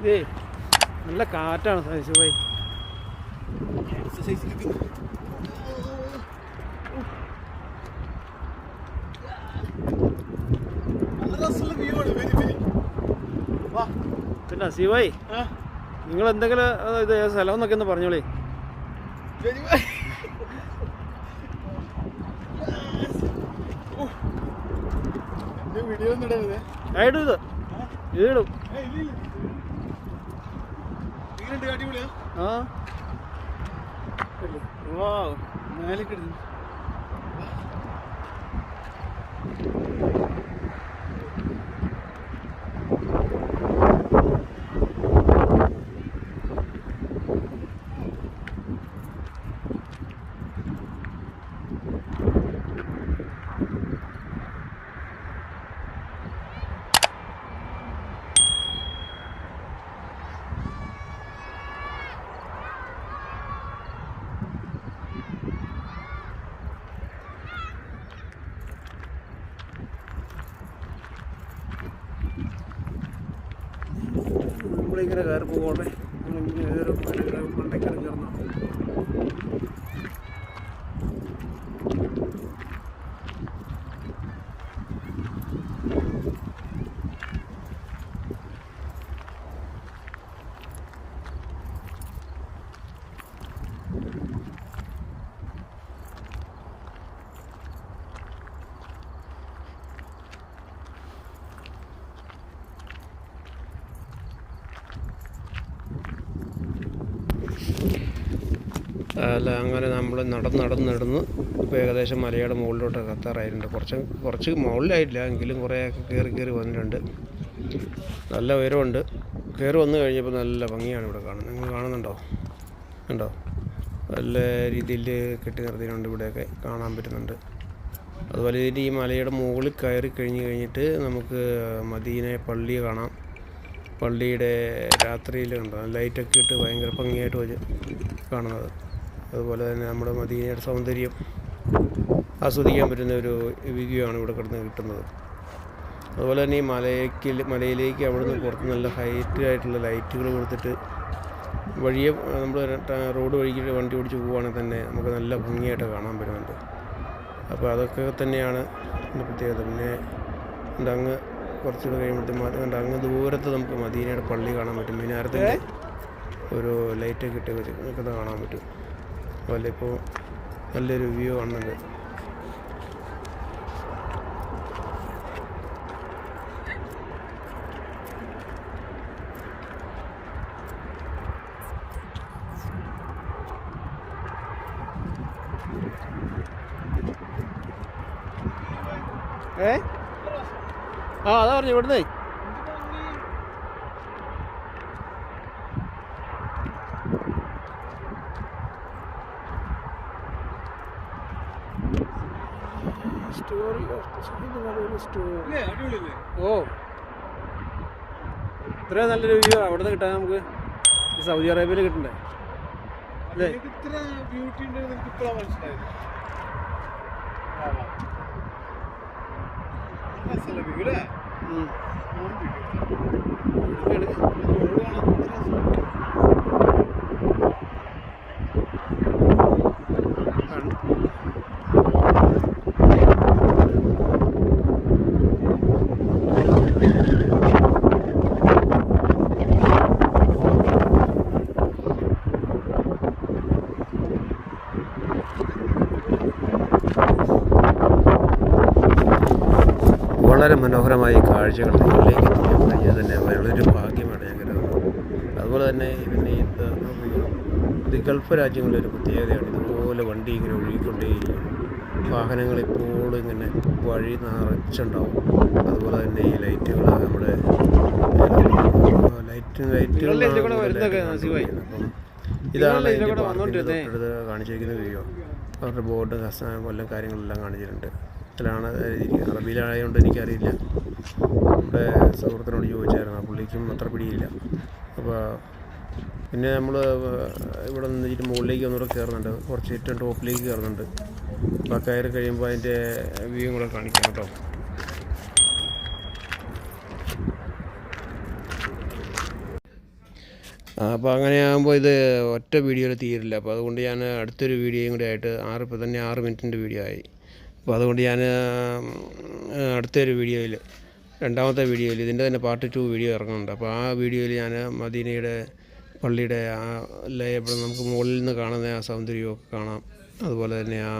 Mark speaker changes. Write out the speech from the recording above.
Speaker 1: ഇതിലേ നല്ല കാറ്റാണ് സൈസ് പോയി പിന്നെ ശിവായി നിങ്ങൾ എന്തെങ്കിലും ഇത് സ്ഥലം എന്നൊക്കെ ഒന്ന് പറഞ്ഞോളേ.
Speaker 2: വീഡിയോ ഒന്നും ഇടരുത്.
Speaker 1: ആയിടും ഇത് ഇതിടും
Speaker 2: ഇങ്ങനെ അടിപൊളിയാ
Speaker 1: ആ.
Speaker 2: വാ മേലെ കിടന്നു
Speaker 1: നമ്മളിങ്ങനെ കയറി പോകണേ നമ്മളിങ്ങനെ കയറി മണ്ടയ്ക്കറി കയറണം അല്ല അങ്ങനെ നമ്മൾ നടന്ന് നടന്ന് നടന്ന് ഇപ്പോൾ ഏകദേശം മലയുടെ മുകളിലോട്ടൊക്കെ എത്താറായിട്ടുണ്ട് കുറച്ച് കുറച്ച് മുകളിലായിട്ടില്ല എങ്കിലും കുറേയൊക്കെ കയറി കയറി വന്നിട്ടുണ്ട്. നല്ല ഉയരമുണ്ട്. കയറി വന്നു കഴിഞ്ഞപ്പോൾ നല്ല ഭംഗിയാണ് ഇവിടെ കാണുന്നത് നിങ്ങൾ കാണുന്നുണ്ടോ? ഉണ്ടോ നല്ല രീതിയിൽ കെട്ടി നിർത്തിയിട്ടുണ്ട് ഇവിടെയൊക്കെ കാണാൻ പറ്റുന്നുണ്ട്. അതുപോലെ ഇതിന്റെ ഈ മലയുടെ മുകളിൽ കയറി കഴിഞ്ഞ് കഴിഞ്ഞിട്ട് നമുക്ക് മദീന പള്ളി കാണാം. പള്ളിയുടെ രാത്രിയിൽ കണ്ടോ? ലൈറ്റൊക്കെ ഇട്ട് ഭയങ്കര ഭംഗിയായിട്ട് വെച്ച് കാണുന്നത്. അതുപോലെ തന്നെ നമ്മുടെ മദീനയുടെ സൗന്ദര്യം ആസ്വദിക്കാൻ പറ്റുന്ന ഒരു വ്യൂ ആണ് ഇവിടെ കിടന്ന് കിട്ടുന്നത്. അതുപോലെ തന്നെ ഈ മലയ്ക്ക് മലയിലേക്ക് അവിടെ നിന്ന് പുറത്ത് നല്ല ഹൈറ്റ് ആയിട്ടുള്ള ലൈറ്റുകൾ കൊടുത്തിട്ട് വഴിയെ നമ്മൾ റോഡ് വഴിക്ക് വണ്ടി ഓടിച്ച് പോവുകയാണെങ്കിൽ തന്നെ നമുക്ക് നല്ല ഭംഗിയായിട്ട് കാണാൻ പറ്റുന്നുണ്ട്. അപ്പോൾ അതൊക്കെ തന്നെയാണ് ഇതിന്റെ പ്രത്യേകത. പിന്നെ എന്റെ അങ്ങ് കുറച്ചുകൂടെ കഴിയുമ്പോഴത്തേക്കും എന്റെ അങ്ങ് ദൂരത്ത് നമുക്ക് മദീനയുടെ പള്ളി കാണാൻ പറ്റും. മിനാരത്തിന്റെ ഒരു ലൈറ്റൊക്കെ ഇട്ട് വെച്ച് നിൽക്കുന്നത് കാണാൻ പറ്റും. അതുപോലെ ഇപ്പോൾ നല്ലൊരു വ്യൂ ആണത് ഏ? ആ അതാ പറഞ്ഞു ഇവിടുന്നേ. Story story.
Speaker 2: അല്ലേ അടിപൊളിയല്ലേ?
Speaker 1: ഓ. ഇത്രയും നല്ലൊരു വ്യൂ അവിടെ നിന്ന് കിട്ടാൻ നമുക്ക് സൗദി അറേബ്യയിൽ കിട്ടണ്ടേ? അല്ലേ?
Speaker 2: നിനക്ക്
Speaker 1: വളരെ മനോഹരമായ കാഴ്ചകൾ നിങ്ങളിലേക്ക് എത്തിക്കാൻ കഴിഞ്ഞത് തന്നെ വളരെ ഭാഗ്യമാണ് ഞാൻ കരുതുന്നത്. അതുപോലെ തന്നെ പിന്നെ ഇത് ഗൾഫ് രാജ്യങ്ങളിലൊരു പ്രത്യേകതയാണ്. ഇതുപോലെ വണ്ടി ഇങ്ങനെ ഒഴുകിക്കൊണ്ടേയിരിക്കും. വാഹനങ്ങൾ എപ്പോഴും ഇങ്ങനെ വഴി നിറച്ചുണ്ടാവും. അതുപോലെ തന്നെ ഈ ലൈറ്റുകൾ നമ്മുടെ ലൈറ്റ്
Speaker 3: ലൈറ്റുകൾ.
Speaker 1: അപ്പം ഇതാണ് കാണിച്ചിരിക്കുന്ന വീഡിയോ. അവരുടെ ബോർഡ് കൊല്ലം കാര്യങ്ങളെല്ലാം കാണിച്ചിട്ടുണ്ട്. ഇരിക്കുന്നത് അറബിയിലായതുകൊണ്ട് എനിക്കറിയില്ല. നമ്മുടെ സുഹൃത്തിനോട് ചോദിച്ചായിരുന്നു പുള്ളിക്കും അത്ര പിടിയില്ല. അപ്പോൾ പിന്നെ നമ്മൾ ഇവിടെ നിന്നിട്ട് മുകളിലേക്ക് ഒന്നുകൂടെ കയറുന്നുണ്ട്. കുറച്ച് ഏറ്റവും ടോപ്പിലേക്ക് കയറുന്നുണ്ട്. അപ്പോൾ കയറി കഴിയുമ്പോൾ അതിന്റെ വ്യൂ കൂടെ കാണിക്കാം കേട്ടോ. അപ്പോൾ അങ്ങനെ ആകുമ്പോൾ ഇത് ഒറ്റ വീഡിയോയിൽ തീരില്ല. അപ്പോൾ അതുകൊണ്ട് ഞാൻ അടുത്തൊരു വീഡിയോയും കൂടി ആയിട്ട് ആറ് ഇപ്പോൾ തന്നെ ആറ് മിനിറ്റിന്റെ വീഡിയോ ആയി. അപ്പോൾ അതുകൊണ്ട് ഞാൻ അടുത്തൊരു വീഡിയോയിൽ രണ്ടാമത്തെ വീഡിയോയിൽ ഇതിന്റെ തന്നെ പാർട്ട് ടു വീഡിയോ ഇറങ്ങുന്നുണ്ട്. അപ്പോൾ ആ വീഡിയോയിൽ ഞാൻ മദീനയുടെ പള്ളിയുടെ ആ ലേ നമുക്ക് മുകളിൽ നിന്ന് കാണുന്ന ആ സൗന്ദര്യമൊക്കെ കാണാം. അതുപോലെ തന്നെ ആ